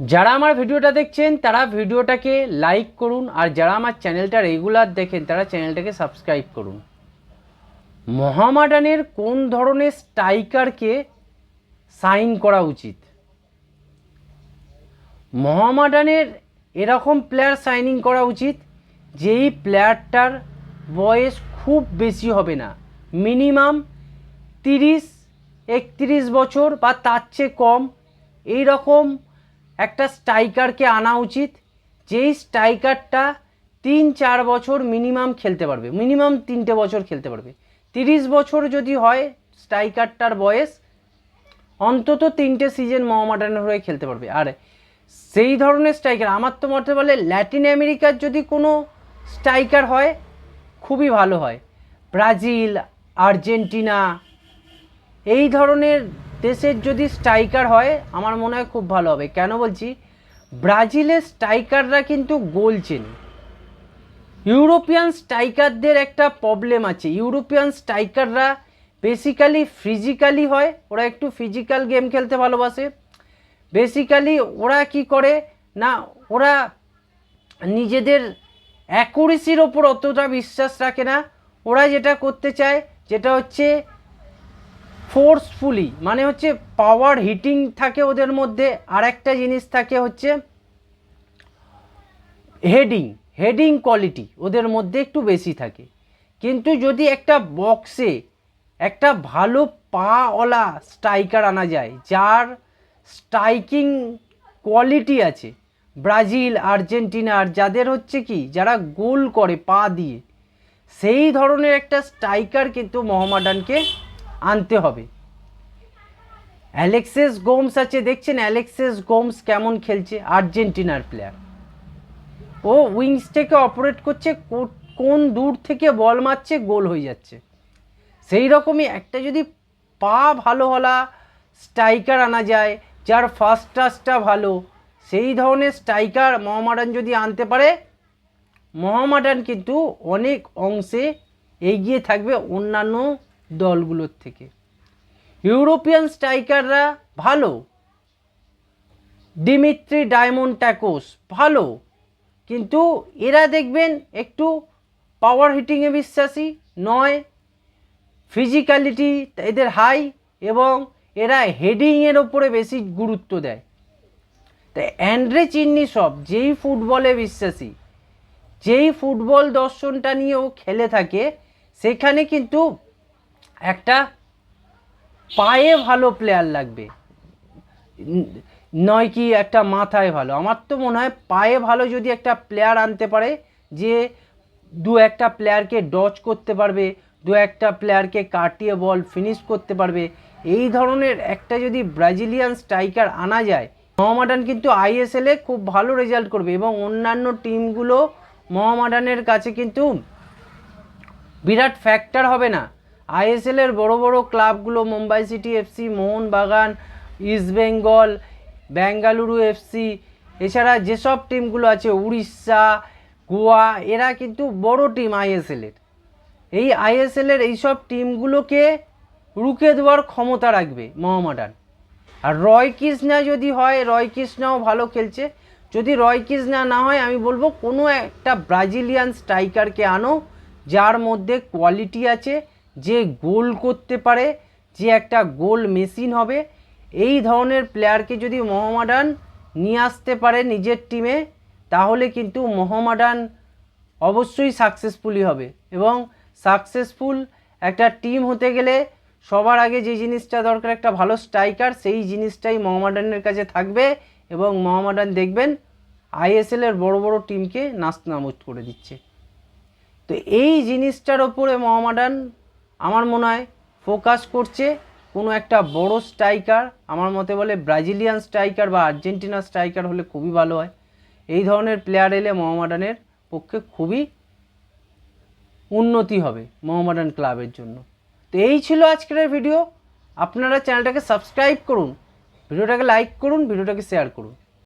যারা আমার ভিডিওটা দেখছেন, তারা ভিডিওটাকে লাইক করুন, আর যারা আমার চ্যানেলটা রেগুলার দেখেন, তারা চ্যানেলটাকে সাবস্ক্রাইব করুন। মহামাডানের কোন ধরনের স্ট্রাইকারকে সাইন করা উচিত? মহামাডানের এরকম প্লেয়ার সাইনিং করা উচিত, যেই প্লেয়ারটার বয়স খুব বেশি হবে না। মিনিমাম তিরিশ, একত্রিশ বছর বা তার চেয়ে কম। এই রকম একটা স্ট্রাইকারকে আনা উচিত, যেই স্ট্রাইকারটা তিন চার বছর মিনিমাম খেলতে পারবে, মিনিমাম তিনটে বছর খেলতে পারবে। তিরিশ বছর যদি হয় স্ট্রাইকারটার বয়স, অন্তত তিনটে সিজন মোহামেডানের হয়ে খেলতে পারবে। আর সেই ধরনের স্ট্রাইকার, আমার তো মতে বলে ল্যাটিন আমেরিকার যদি কোনো স্ট্রাইকার হয়, খুবই ভালো হয়। ব্রাজিল, আর্জেন্টিনা, এই ধরনের দেশের যদি স্ট্রাইকার হয়, আমার মনে হয় খুব ভালো হবে। কেন বলছি? ব্রাজিলের স্ট্রাইকাররা কিন্তু গোল চেনে। ইউরোপিয়ান স্ট্রাইকারদের একটা প্রবলেম আছে। ইউরোপিয়ান স্ট্রাইকাররা বেসিক্যালি ফিজিক্যালি হয়, ওরা একটু ফিজিক্যাল গেম খেলতে ভালোবাসে। বেসিক্যালি ওরা কি করে? না, ওরা নিজেদের অ্যাকুরেসির ওপর অতটা বিশ্বাস রাখে না। ওরা যেটা করতে চায়, যেটা হচ্ছে ফোর্সফুলি মানে হচ্ছে পাওয়ার হিটিং থাকে ওদের মধ্যে আর একটা জিনিস থাকে হচ্ছে হেডিং হেডিং কোয়ালিটি ওদের মধ্যে একটু বেশি থাকে। কিন্তু যদি একটা বক্সে একটা ভালো পাওয়ালা স্ট্রাইকার আনা যায়, যার স্ট্রাইকিং কোয়ালিটি আছে, ব্রাজিল আর্জেন্টিনার যাদের হচ্ছে কি, যারা গোল করে পা দিয়ে, সেই ধরনের একটা স্ট্রাইকার কিন্তু মোহামেডানকে আনতে হবে। অ্যালেক্সেস গোমস আছে, দেখছেন অ্যালেক্সেস গোমস কেমন খেলছে? আর্জেন্টিনার প্লেয়ার ও উইংস অপারেট করছে কোন দূর থেকে বল মারছে, গোল হয়ে যাচ্ছে। সেই রকমই একটা যদি পা ভালো হলা স্ট্রাইকার আনা যায়, যার ফার্স্ট টাচটা ভালো, সেই ধরনের স্ট্রাইকার মোহামেডান যদি আনতে পারে, মোহামেডান কিন্তু অনেক অংশে এগিয়ে থাকবে অন্যান্য দলগুলোর থেকে। ইউরোপিয়ান স্ট্রাইকাররা ভালো। ডিমিত্রি ডায়মন্ড ট্যাকোস ভালো। কিন্তু এরা দেখবেন একটু পাওয়ার হিটিংয়ে বিশ্বাসী নয়। ফিজিক্যালিটি এদের হাই এবং এরা হেডিংয়ের ওপরে বেশি গুরুত্ব দেয়। তাই অ্যান্ড্রে চিন্নি সব, যেই ফুটবলে বিশ্বাসী, যেই ফুটবল দর্শনটা নিয়ে ও খেলে থাকে, সেখানে কিন্তু একটা পায়ে ভালো প্লেয়ার লাগবে। নয় কি একটা মাথায় ভালো। আমার তো মনে হয় পায়ে ভালো যদি একটা প্লেয়ার আনতে পারে, যে দু একটা প্লেয়ারকে ডচ করতে পারবে, দু একটা প্লেয়ারকে কাটিয়ে বল ফিনিশ করতে পারবে, এই ধরনের একটা যদি ব্রাজিলিয়ান স্ট্রাইকার আনা যায় মোহামেডান কিন্তু আইএসএলে খুব ভালো রেজাল্ট করবে এবং অন্যান্য টিমগুলো মোহামেডানের কাছে কিন্তু বিরাট ফ্যাক্টর হবে না। আইএসএলের বড় বড় ক্লাবগুলো Mumbai city FC Mohun Bagan East Bengal Bengaluru FC এছাড়া যেসব টিমগুলো আছে, উড়িষ্যা, গোয়া, এরা কিন্তু বড় টিম আইএসএলের এই আইএসএলের এইসব টিমগুলোকে রুখে দেওয়ার ক্ষমতা রাখবে মোহামেডান। আর রয় কৃষ্ণা যদি হয়, রয় কৃষ্ণাও ভালো খেলছে। যদি রয় কৃষ্ণা না হয়, আমি বলব কোনো একটা ব্রাজিলিয়ান স্ট্রাইকারকে আনো, যার মধ্যে কোয়ালিটি আছে যে গোল করতে পারে, যে একটা গোল মেশিন হবে, এই ধরনের প্লেয়ারকে যদি মোহামেডান নিয়ে আসতে পারে নিজের টিমে, তাহলে কিন্তু মোহামেডান অবশ্যই সাকসেসফুলি হবে। এবং সাকসেসফুল একটা টিম হতে গেলে সবার আগে যে জিনিসটা দরকার, একটা ভালো স্ট্রাইকার, সেই জিনিসটাই মোহামেডানের কাছে থাকবে এবং মোহামেডান দেখবেন আইএসএলের বড় বড় টিমকে নাস্তানাবুদ করে দিচ্ছে। তো এই জিনিসটার ওপরে মোহামেডান আমার মনে হয় ফোকাস করছে কোনো একটা বড় স্ট্রাইকার, আমার মতে বলে ব্রাজিলিয়ান স্ট্রাইকার বা আর্জেন্টিনা স্ট্রাইকার হলে খুবই ভালো হয়। এই ধরনের প্লেয়ার এলে মোহামেডানের পক্ষে খুবই উন্নতি হবে মোহামেডান ক্লাবের জন্য। তো এই ছিল আজকের ভিডিও আপনারা চ্যানেলটাকে সাবস্ক্রাইব করুন, ভিডিওটাকে লাইক করুন, ভিডিওটাকে শেয়ার করুন।